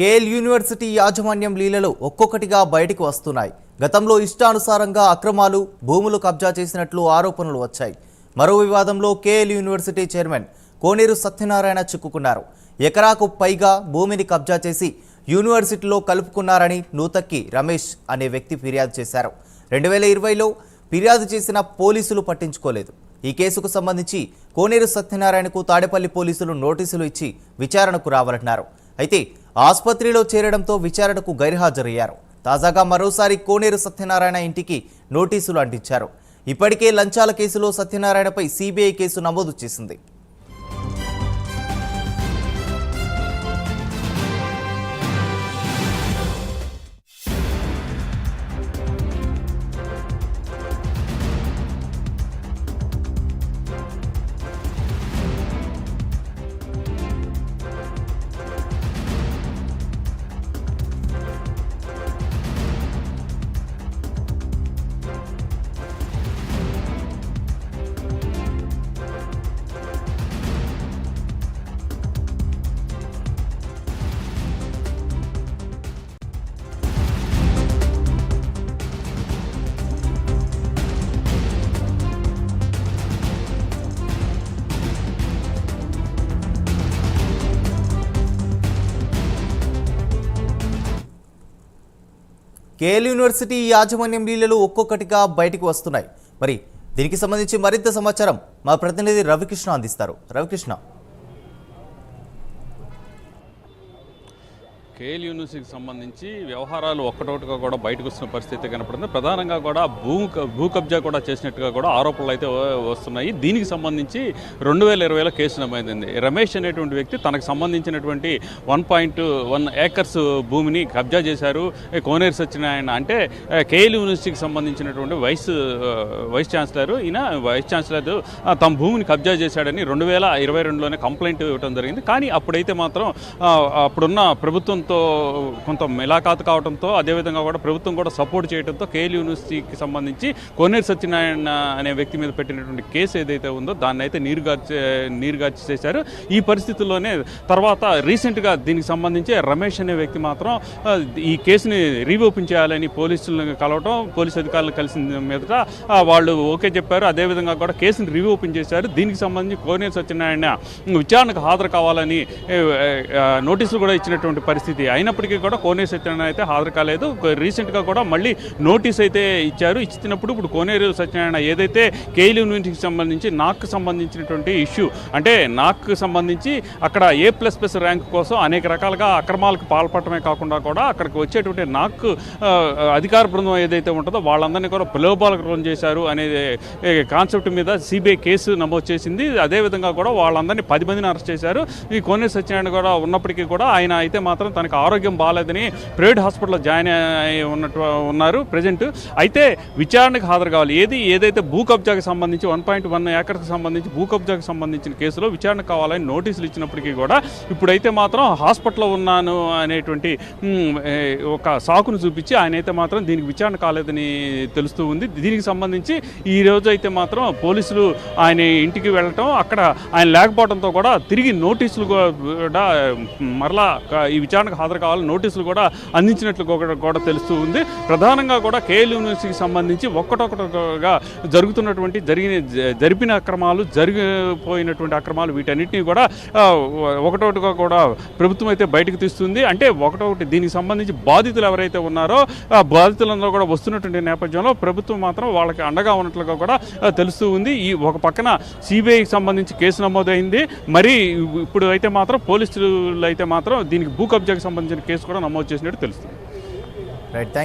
KL university యాజమాన్యం లీలలు ఒక్కొక్కటిగా బయటికి వస్తున్నాయి. గతంలో ఇష్టానుసారంగా అక్రమాలు భూములు కబ్జా చేసినట్లు ఆరోపణలు వచ్చాయి. మరో వివాదంలో KL university chairman Koneru Satyanarayana చిక్కుకున్నారు. ఎకరాకు పైగా భూమిని కబ్జా చేసి యూనివర్సిటీలో కలుపుకున్నారని నూతక్కి రమేష్ అనే వ్యక్తి ఫిర్యాదు చేశారు. రెండు వేల ఇరవైలో ఫిర్యాదు చేసిన పోలీసులు పట్టించుకోలేదు. ఈ కేసుకు సంబంధించి కోనేరు సత్యనారాయణకు తాడేపల్లి పోలీసులు నోటీసులు ఇచ్చి విచారణకు రావాలన్నారు. అయితే ఆసుపత్రిలో చేరడంతో విచారణకు గైర్హాజరయ్యారు. తాజాగా మరోసారి కోనేరు సత్యనారాయణ ఇంటికి నోటీసులు అంటించారు. ఇప్పటికే లంచాల కేసులో సత్యనారాయణపై సిబిఐ కేసు నమోదు చేసింది. కేఎల్ యూనివర్సిటీ యాజమాన్యం లీలలు ఒక్కొక్కటిగా బయటికి వస్తున్నాయి. మరి దీనికి సంబంధించి మరింత సమాచారం మా ప్రతినిధి రవికృష్ణ అందిస్తారు. రవికృష్ణ. కేఎల్ యూనివర్సిటీకి సంబంధించి వ్యవహారాలు ఒక్కటొకటిగా కూడా బయటకు వస్తున్న పరిస్థితి కనపడింది. ప్రధానంగా కూడా భూ భూ కబ్జా కూడా చేసినట్టుగా కూడా ఆరోపణలు అయితే వస్తున్నాయి. దీనికి సంబంధించి రెండు వేల ఇరవైలో కేసు నమోదైంది. రమేష్ అనేటువంటి వ్యక్తి తనకు సంబంధించినటువంటి వన్ పాయింట్ వన్ ఏకర్స్ భూమిని కబ్జా చేశారు. కోనేరు సత్యనారాయణ అంటే కేఎల్ యూనివర్సిటీకి సంబంధించినటువంటి వైస్ వైస్ ఛాన్సలర్. ఈయన వైస్ ఛాన్సలర్ తమ భూమిని కబ్జా చేశాడని రెండు వేల ఇరవై రెండులోనే కంప్లైంట్ ఇవ్వడం జరిగింది. కానీ అప్పుడైతే మాత్రం అప్పుడున్న ప్రభుత్వం ప్రభుత్వంతో కొంత మిలాఖాతు కావడంతో అదేవిధంగా కూడా ప్రభుత్వం కూడా సపోర్ట్ చేయడంతో కేఎల్ యూనివర్సిటీకి సంబంధించి కోనేరు సత్యనారాయణ అనే వ్యక్తి మీద పెట్టినటువంటి కేసు ఏదైతే ఉందో దాన్ని అయితే నీరుగార్చి నీరుగార్చి చేశారు. ఈ పరిస్థితుల్లోనే తర్వాత రీసెంట్గా దీనికి సంబంధించి రమేష్ అనే వ్యక్తి మాత్రం ఈ కేసుని రీఓపెన్ చేయాలని పోలీసులను కలవటం పోలీసు అధికారులను కలిసిన మీదట వాళ్ళు ఓకే చెప్పారు. అదేవిధంగా కూడా కేసుని రీఓపెన్ చేశారు. దీనికి సంబంధించి కోనేరు సత్యనారాయణ విచారణకు హాజరు కావాలని నోటీసులు కూడా ఇచ్చినటువంటి పరిస్థితి అయినప్పటికీ కూడా కోనేరు సత్యనారాయణ అయితే హాజరు కాలేదు. రీసెంట్గా కూడా మళ్ళీ నోటీస్ అయితే ఇచ్చారు. ఇచ్చినప్పుడు ఇప్పుడు కోనేరు సత్యనారాయణ ఏదైతే కేఎల్ యూనివర్సిటీకి సంబంధించి నాక్ సంబంధించినటువంటి ఇష్యూ అంటే నాకు సంబంధించి అక్కడ ఏ ప్లస్ ప్లస్ ర్యాంక్ కోసం అనేక రకాలుగా అక్రమాలకు పాల్పడటమే కాకుండా కూడా అక్కడికి వచ్చేటువంటి నాక్ అధికార బృందం ఏదైతే ఉంటుందో వాళ్ళందరినీ కూడా ప్రలోభాలకు లోన్ చేశారు అనే కాన్సెప్ట్ మీద సిబిఐ కేసు నమోదు చేసింది. అదేవిధంగా కూడా వాళ్ళందరినీ పది మందిని అరెస్ట్ చేశారు. ఈ కోనేరు సత్యనారాయణ కూడా ఉన్నప్పటికీ కూడా ఆయన అయితే మాత్రం తనకు ఆరోగ్యం బాగాలేదని ప్రైవేట్ హాస్పిటల్లో జాయిన్ అయి ఉన్నట్టు ఉన్నారు ప్రజెంట్. అయితే విచారణకు హాజరు కావాలి. ఏది ఏదైతే భూ కబ్జాకి సంబంధించి వన్ పాయింట్ వన్ ఏకర్కి సంబంధించి భూ కబ్జాకి సంబంధించిన కేసులో విచారణ కావాలని నోటీసులు ఇచ్చినప్పటికీ కూడా ఇప్పుడైతే మాత్రం హాస్పిటల్లో ఉన్నాను అనేటువంటి ఒక సాకును చూపించి ఆయన అయితే మాత్రం దీనికి విచారణ కాలేదని తెలుస్తూ ఉంది. దీనికి సంబంధించి ఈ రోజు అయితే మాత్రం పోలీసులు ఆయన ఇంటికి వెళ్ళటం అక్కడ ఆయన లేకపోవడంతో కూడా తిరిగి నోటీసులు కూడా మరలా ఈ విచారణ విచారణకు హాజరు కావాలని నోటీసులు కూడా అందించినట్లు కూడా తెలుస్తూ ఉంది. ప్రధానంగా కూడా కేఎల్ యూనివర్సిటీకి సంబంధించి ఒక్కటొక్కటిగా జరుగుతున్నటువంటి జరిగిన జరిపిన అక్రమాలు జరిగిపోయినటువంటి అక్రమాలు వీటన్నిటిని కూడా ఒకటొకటిగా కూడా ప్రభుత్వం అయితే బయటకు తీస్తుంది. అంటే ఒకటొకటి దీనికి సంబంధించి బాధితులు ఎవరైతే ఉన్నారో ఆ బాధితులందరూ కూడా వస్తున్నటువంటి నేపథ్యంలో ప్రభుత్వం మాత్రం వాళ్ళకి అండగా ఉన్నట్లుగా కూడా తెలుస్తూ ఉంది. ఈ ఒక పక్కన సిబిఐకి సంబంధించి కేసు నమోదైంది. మరి ఇప్పుడు అయితే మాత్రం పోలీసులు అయితే మాత్రం దీనికి భూ కబ్జాకి సంబంధించిన కేసు కూడా నమోదు చేసినట్టు తెలుస్తుంది. రైట్